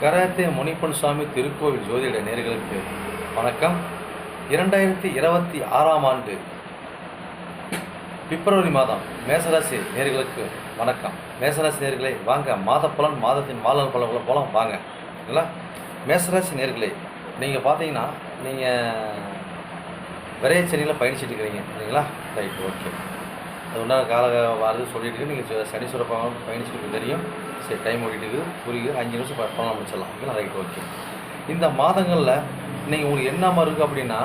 Karate Munippan சுவாமி திருக்கோவில் ஜோதிட நேர்களுக்கு வணக்கம். இரண்டாயிரத்தி இருபத்தி ஆறாம் ஆண்டு பிப்ரவரி மாதம் மேசராசி நேர்களுக்கு வணக்கம். மேசராசி நேர்களை வாங்க மாத பலன் மாதத்தின் மாலன் பலன்களை போலாம் வாங்க. ஓகேங்களா மேசராசி நேர்களை நீங்கள் பார்த்தீங்கன்னா நீங்கள் விரைச்சனியில் பயணிச்சுட்டு இருக்கிறீங்க. சரிங்களா ரைட் ஓகே. அது உண்டான கால வாரது சொல்லிட்டு நீங்கள் சனி பகவான் பயணிச்சுட்டு தெரியும். சரி டைம் ஓடிட்டு இருக்குது புரியுது. அஞ்சு நிமிஷம் பணம் பண்ணலாம் முடிச்சிடலாம் நிறைய ரைட் ஓகே இந்த மாதங்களில் நீங்கள் உங்களுக்கு என்ன மாதிரி இருக்குது அப்படின்னா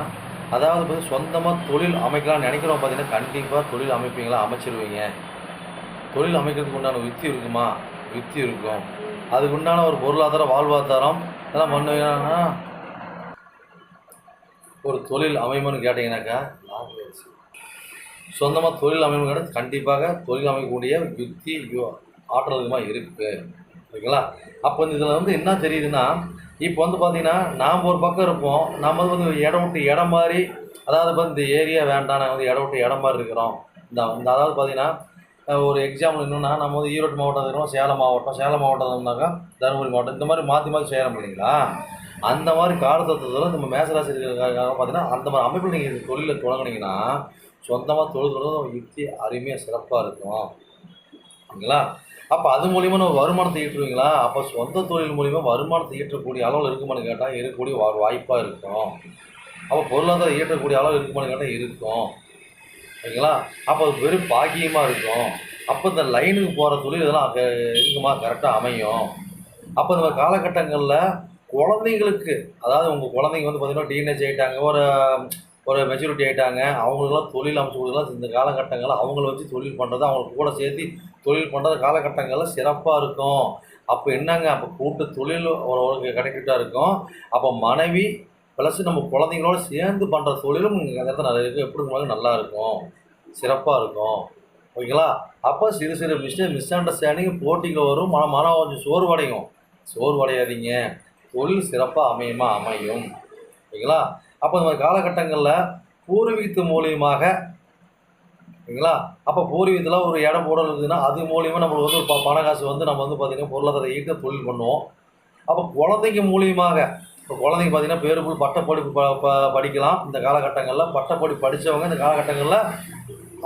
அதாவது வந்து சொந்தமாக தொழில் அமைக்கலாம்னு நினைக்கிறோம் பார்த்தீங்கன்னா கண்டிப்பாக தொழில் அமைப்பீங்களா? அமைச்சிருவீங்க. தொழில் அமைக்கிறதுக்கு உண்டான யுக்தி இருக்குமா? யுக்தி இருக்கும். அதுக்கு உண்டான ஒரு பொருளாதாரம் வாழ்வாதாரம் இதெல்லாம் பண்ணுவீங்கன்னா ஒரு தொழில் அமையும்னு கேட்டிங்கனாக்கா சொந்தமாக தொழில் அமைப்புங்கிறது கண்டிப்பாக தொழில் அமைக்கக்கூடிய யுக்தி யு- ஆற்றல் அதிகமாக இருக்குது ஓகேங்களா அப்போ வந்து இதில் வந்து என்ன தெரியுதுன்னா இப்போ வந்து பார்த்திங்கன்னா நாம் ஒரு பக்கம் இருப்போம். நம்ம வந்து இடம் விட்டு இடம் மாதிரி அதாவது இப்போ இந்த ஏரியா வேண்டாம் நாங்கள் வந்து இடம் விட்டு இடம் மாதிரி இருக்கிறோம். இந்த இந்த அதாவது பார்த்தீங்கன்னா ஒரு எக்ஸாம்பிள் என்னென்னா நம்ம வந்து ஈரோடு மாவட்டம் இருக்கிறோம் சேலம் மாவட்டம். சேலம் மாவட்டம்னாக்கா தருமபுரி மாவட்டம். இந்த மாதிரி மாற்றி மாற்றி சேரம் இல்லைங்களா? அந்த மாதிரி காலத்தத்துவத்தில் நம்ம மேசராசி இருக்கிறதுக்காக பார்த்தீங்கன்னா அந்த மாதிரி அமைப்பில் நீங்கள் தொழிலை தொடங்கினீங்கன்னா சொந்தமாக தொழில் தொடங்க யுக்தி அருமையாக சிறப்பாக இருக்கும்? ஓகேங்களா? அப்போ அது மூலிமா நம்ம வருமானத்தை ஈட்டுருவீங்களா அப்போ சொந்த தொழில் மூலிமா வருமானத்தை ஈட்டக்கூடிய அளவில் இருக்குமான்னு கேட்டால் இருக்கக்கூடிய வா வாய்ப்பாக இருக்கும். அப்போ பொருளாதாரம் ஈட்டக்கூடிய அளவு இருக்குமான்னு கேட்டால் இருக்கும். ஓகேங்களா? அப்போ அது வெறும் பாக்கியமாக இருக்கும். அப்போ இந்த லைனுக்கு போகிற தொழில் இதெல்லாம் இருக்குமா? கரெக்டாக அமையும். அப்போ இந்த காலகட்டங்களில் குழந்தைங்களுக்கு அதாவது உங்கள் குழந்தைங்க வந்து பார்த்திங்கன்னா டீனேஜ் ஆகிட்டாங்க ஒரு ஒரு மெச்சூரிட்டி ஆகிட்டாங்க அவங்களுக்குலாம் தொழில் அமைச்சு கொடுக்கலாம் இந்த காலகட்டங்களில் அவங்கள வச்சு தொழில் பண்ணுறது அவங்களுக்கு கூட சேர்த்து தொழில் பண்ணுறது காலகட்டங்களில் சிறப்பாக இருக்கும். அப்போ என்னங்க? அப்போ கூட்டு தொழில் ஒரு கிடைக்கிட்டா இருக்கும். அப்போ மனைவி ப்ளஸ் நம்ம குழந்தைங்களோட சேர்ந்து பண்ணுற தொழிலும் அந்த இடத்துல நிறைய இருக்குது எப்படி இருந்தாலும் நல்லா இருக்கும். சிறப்பாக இருக்கும். ஓகேங்களா? அப்போ சிறு சிறு மிஸ்டே மிஸ் அண்டர்ஸ்டாண்டிங் போட்டிகள் வரும். மன மனம் கொஞ்சம் சோர்வடையும். சோர்வடையாதீங்க. தொழில் சிறப்பாக அமையுமா? அமையும். ஓகேங்களா? அப்போ இந்த மாதிரி காலகட்டங்களில் பூர்வீகத்து மூலியமாக ஓகேங்களா அப்போ பூர்வீகத்தில் ஒரு இடம் போடல் அது மூலியமாக நம்மளுக்கு வந்து ஒரு ப பண காசு வந்து நம்ம வந்து பார்த்திங்கன்னா பொருளாதார ஈட்ட தொழில் பண்ணுவோம். அப்போ குழந்தைங்க மூலியமாக இப்போ குழந்தைங்க பார்த்தீங்கன்னா பேருக்குள் பட்டப்படிப்பு ப ப படிக்கலாம். இந்த காலகட்டங்களில் பட்டப்படிப்பு படித்தவங்க இந்த காலகட்டங்களில்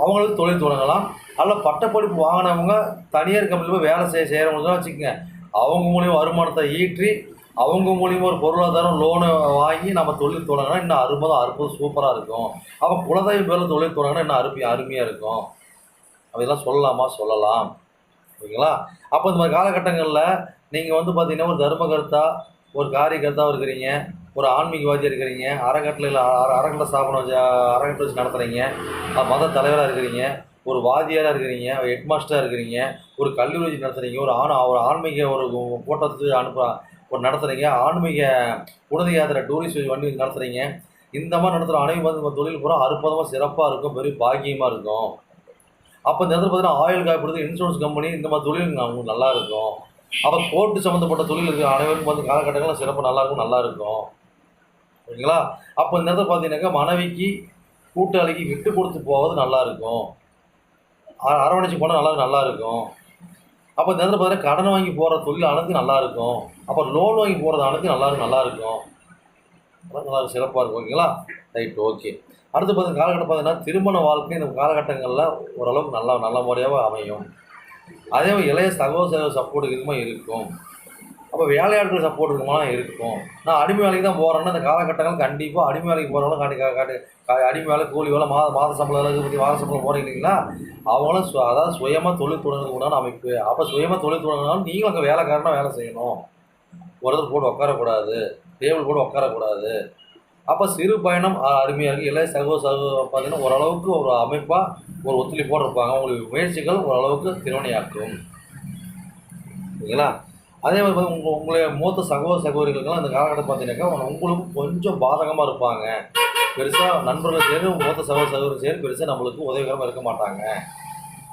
அவங்களுக்கு தொழில் தொடங்கலாம். அல்ல பட்டப்படிப்பு வாங்கினவங்க தனியார் கம்பெனியில் போய் வேலை செய்ய செய்கிறவங்க வச்சுக்கோங்க. அவங்க மூலியம் வருமானத்தை ஈற்றி அவங்க மூலியமாக ஒரு பொருளாதாரம் லோனு வாங்கி நம்ம தொழில் தொடங்கினா இன்னும் அருமதம் அற்புதம் சூப்பராக இருக்கும். அப்போ குலதெய்வ பேரில் தொழில் தொடங்கினா இன்னும் அருமை அருமையாக இருக்கும். அதெல்லாம் சொல்லலாமா? சொல்லலாம். ஓகேங்களா அப்போ இந்த மாதிரி காலகட்டங்களில் நீங்கள் வந்து பார்த்தீங்கன்னா ஒரு தர்மகர்த்தா ஒரு காரியகர்த்தாவும் இருக்கிறீங்க. ஒரு ஆன்மீகவாதியாக இருக்கிறீங்க. அறக்கட்டளையில் அற அறக்கட்டளை ஸ்தாபனம் வச்சு அறக்கட்டளை வச்சு நடத்துகிறீங்க மத தலைவராக இருக்கிறீங்க. ஒரு வாத்தியாராக இருக்கிறீங்க. ஹெட்மாஸ்டராக இருக்கிறீங்க. ஒரு கல்லூரி நடத்துகிறீங்க ஒரு ஆண் ஒரு ஆன்மீக ஒரு கூட்டத்துக்கு அனுப்ப ஒரு நடத்துகிறீங்க ஆன்மீக புனித யாத்திரை டூரிஸ்ட் வண்டி நடத்துகிறீங்க இந்த மாதிரி நடத்துகிற அனைவரும் வந்து தொழில் பூரா அற்புதமாக சிறப்பாக இருக்கும். பெரிய பாக்கியமாக இருக்கும். அப்போ இந்த இடத்துல பார்த்தீங்கன்னா ஆயில் காப்பீடு இன்சூரன்ஸ் கம்பெனி இந்த மாதிரி தொழில் நமக்கு நல்லா இருக்கும். அப்போ கோர்ட்டு சம்மந்தப்பட்ட தொழில் இருக்கிற அனைவருக்கும் வந்து காலகட்டங்களில் சிறப்பு நல்லாயிருக்கும் நல்லா இருக்கும். ஓகேங்களா அப்போ இந்த இடத்துல பார்த்தீங்கன்னாக்கா மனைவிக்கு கூட்டாளிக்கு விட்டு கொடுத்து போவது நல்லா இருக்கும். அ- அரவணைச்சு போனால் நல்லா நல்லா இருக்கும். அப்போ இந்த இடத்துல பார்த்தீங்கன்னா கடன் வாங்கி போகிற தொழில் அனைத்து நல்லா இருக்கும் அப்போ லோன் வாங்கி போகிறது அனைத்து நல்லா இருக்கும் நல்லா இருக்கும் நல்லா இருக்கும் சிறப்பாக இருக்கும் ஓகேங்களா? ரைட் ஓகே அடுத்து பார்த்தீங்கன்னா காலகட்டம் பார்த்தீங்கன்னா திருமண வாழ்க்கை இந்த காலகட்டங்களில் ஓரளவுக்கு நல்லா நல்ல முறையாக அமையும். அதே மாதிரி இளைய சகோதர சப்போர்ட் இதுமா இருக்கும். அப்போ வேலையாட்கள் சப்போர்ட் இருக்குமா இருக்கும் நான் அடிமை வேலைக்கு தான் போகிறேன்னா இந்த காலகட்டங்கள் கண்டிப்பாக அடிமை வேலைக்கு போகிறவங்களும் காட்டி கா- அடிமை வேலை கூலி வேலை மாத மாத சம்பளம் வேலை பற்றி மாத சம்பளம் போகிறீங்க இல்லைங்களா அவங்களும் சு அதாவது சுயமாக தொழில் தொடங்குறதுக்கு உண்டான அமைப்பு. அப்போ சுயமாக தொழில் தொடங்கினாலும் நீங்களும் அங்கே வேலைக்காரனாக வேலை செய்யணும். ஒருத்தர் போட்டு உட்காரக்கூடாது. டேபிள் போட்டு உட்காரக்கூடாது. அப்போ சிறு பயணம் அருமையாக இருக்குது எல்லா சகோ சகோ பார்த்தீங்கன்னா ஓரளவுக்கு ஒரு அமைப்பாக ஒரு ஒத்துழைப்போடு இருப்பாங்க. அவங்களுக்கு முயற்சிகள் ஓரளவுக்கு திறமையாக்கும். சரிங்களா? அதே மாதிரி பார்த்தா உங்கள் உங்களுடைய மூத்த சகோதர சகோதரிகளுக்கெல்லாம் இந்த காலகட்டம் பார்த்தீங்கன்னாக்கா உங்களுக்கு கொஞ்சம் பாதகமாக இருப்பாங்க. பெருசாக நண்பர்கள் சரி மூத்த சகோதர சகோதரி சரி பெருசாக நம்மளுக்கு உதவிகரமாக இருக்க மாட்டாங்க.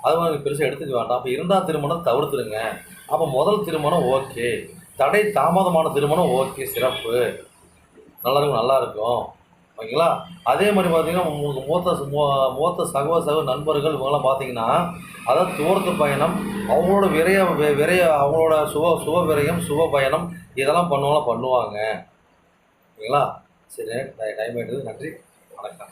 அது மாதிரி பெருசாக எடுத்துக்க வேண்டாம். அப்போ இரண்டாம் திருமணம் தவிர்த்துருங்க அப்போ முதல் திருமணம் ஓகே. தடை தாமதமான திருமணம் ஓகே. சிறப்பு. நல்லா இருக்கும் நல்லா இருக்கும். ஓகேங்களா? அதே மாதிரி பார்த்தீங்கன்னா உங்களுக்கு மூத்த மோ மூத்த சகோ சகோ நண்பர்கள் இவங்கெல்லாம் பார்த்தீங்கன்னா அதாவது தூரத்து பயணம் அவங்களோட விரைய விரைய அவங்களோட சுப சுப விரயம் சுப பயணம் இதெல்லாம் பண்ணுவாங்க பண்ணுவாங்க. ஓகேங்களா? சரி டைம் ஆகிடுது நன்றி. வணக்கம்.